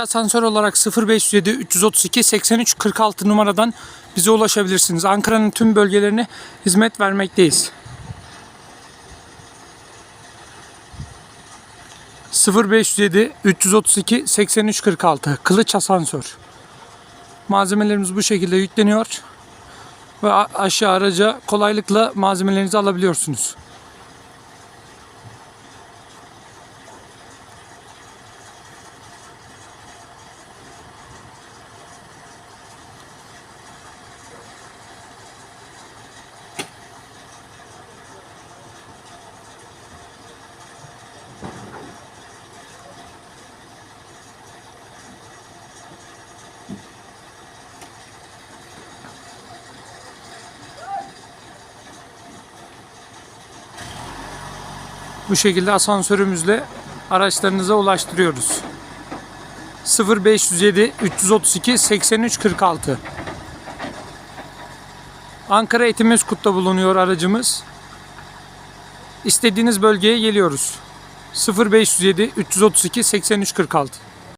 Asansör olarak 0507 332 83 46 numaradan bize ulaşabilirsiniz. Ankara'nın tüm bölgelerine hizmet vermekteyiz. 0507 332 83 46 Kılıç Asansör. Malzemelerimiz bu şekilde yükleniyor ve aşağı araca kolaylıkla malzemelerinizi alabiliyorsunuz. Bu şekilde asansörümüzle araçlarınıza ulaştırıyoruz. 0507 332 83 46 Ankara Etimeskut'ta bulunuyor aracımız. İstediğiniz bölgeye geliyoruz. 0507 332 83 46